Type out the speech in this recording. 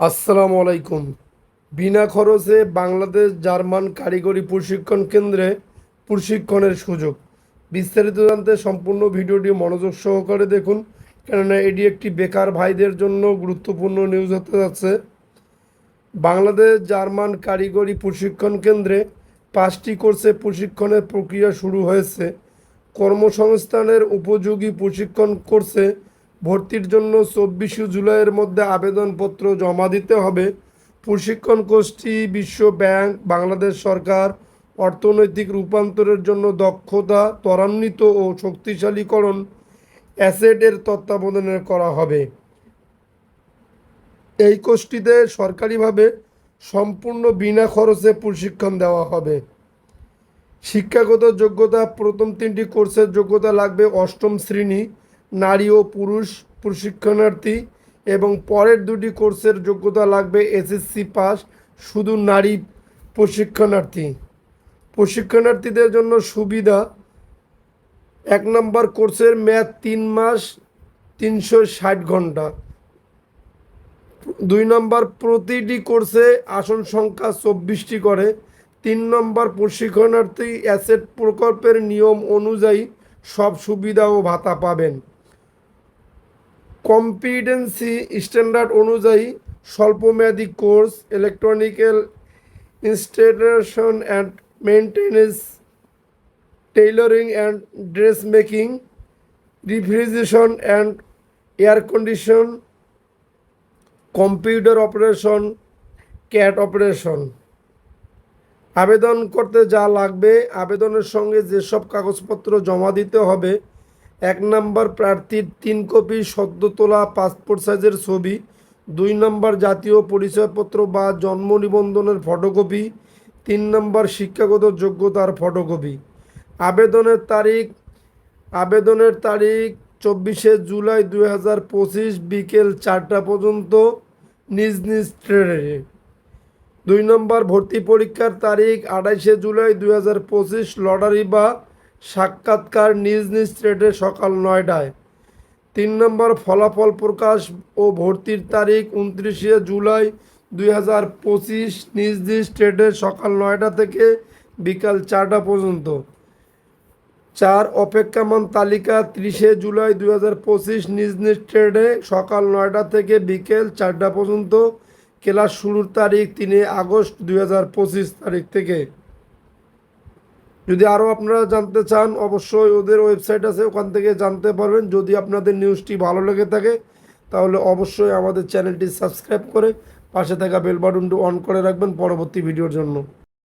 আসসালামু আলাইকুম। বিনা খরচে বাংলাদেশ জার্মান কারিগরি প্রশিক্ষণ কেন্দ্রে প্রশিক্ষণের সুযোগ। বিস্তারিত জানতে সম্পূর্ণ ভিডিওটি মনোযোগ সহকারে দেখুন, কেননা এটি একটি বেকার ভাইদের জন্য গুরুত্বপূর্ণ নিউজ হতে যাচ্ছে। বাংলাদেশ জার্মান কারিগরি প্রশিক্ষণ কেন্দ্রে পাঁচটি কোর্সে প্রশিক্ষণের প্রক্রিয়া শুরু হয়েছে। কর্মসংস্থানের উপযোগী প্রশিক্ষণ কোর্সে ভর্তির জন্য চব্বিশে জুলাইয়ের মধ্যে আবেদনপত্র জমা দিতে হবে। প্রশিক্ষণ কোর্সটি বিশ্ব ব্যাংক, বাংলাদেশ সরকার, অর্থনৈতিক রূপান্তরের জন্য দক্ষতা, ত্বরান্বিত ও শক্তিশালীকরণ অ্যাসেটের তত্ত্বাবধানে করা হবে। এই কোর্সটিতে সরকারিভাবে সম্পূর্ণ বিনা খরচে প্রশিক্ষণ দেওয়া হবে। শিক্ষাগত যোগ্যতা, প্রথম তিনটি কোর্সের যোগ্যতা লাগবে অষ্টম শ্রেণি। নারী ও পুরুষ প্রশিক্ষণার্থী এবং পরের দুটি কোর্সের যোগ্যতা লাগবে এসএসসি পাস, শুধু নারী প্রশিক্ষণার্থী। প্রশিক্ষণার্থীদের জন্য সুবিধা, এক নম্বর কোর্সের মেয়াদ তিন মাস, তিনশো ষাট ঘণ্টা। দুই নম্বর প্রতিটি কোর্সে আসন সংখ্যা চব্বিশটি করে। তিন নম্বর প্রশিক্ষণার্থী অ্যাসেট প্রকল্পের নিয়ম অনুযায়ী সব সুবিধা ও ভাতা পাবেন। কম্পিটেন্সি স্ট্যান্ডার্ড অনুযায়ী স্বল্পমেয়াদী course electrical installation and maintenance tailoring and dress making refrigeration and air condition computer operation CAD operation আবেদন করতে যা লাগবে, আবেদনের সঙ্গে যেসব কাগজপত্র জমা দিতে হবে এক নম্বর প্রার্থীর তিন কপি সদ্য তোলা পাসপোর্ট সাইজের ছবি, দুই নম্বর জাতীয় পরিচয়পত্র বা জন্ম নিবন্ধনের ফটোকপি, তিন নম্বর শিক্ষাগত যোগ্যতার ফটোকপি। আবেদনের তারিখ আবেদনের তারিখ চব্বিশে জুলাই দুই হাজার পঁচিশ বিকেল চারটা পর্যন্ত, নিজ নিজ ট্রেনে দুই নম্বর ভর্তি পরীক্ষার তারিখ আঠাইশে জুলাই দুই হাজার পঁচিশ লটারি বা সাক্ষাৎকার নিজ নিজ ট্রেডে সকাল নয়টায়। তিন নম্বর ফলাফল প্রকাশ ও ভর্তির তারিখ উনত্রিশে জুলাই দুই হাজার পঁচিশ। নিজ নিজ ট্রেডে সকাল নয়টা থেকে বিকাল চারটা পর্যন্ত। চার অপেক্ষামান তালিকা ত্রিশে জুলাই দুই হাজার পঁচিশ। নিজ নিজ ট্রেডে সকাল নয়টা থেকে বিকেল চারটা পর্যন্ত। ক্লাস শুরুর তারিখ তিনে আগস্ট দুই হাজার পঁচিশ তারিখ থেকে। যদি আরও আপনারা জানতে চান, অবশ্যই ওদের ওয়েবসাইট আছে, ওখান থেকে জানতে পারবেন। যদি আপনাদের নিউজটি ভালো লেগে থাকে, তাহলে অবশ্যই আমাদের চ্যানেলটি সাবস্ক্রাইব করে পাশে থাকা বেল বাটনটি অন করে রাখবেন পরবর্তী ভিডিওর জন্য।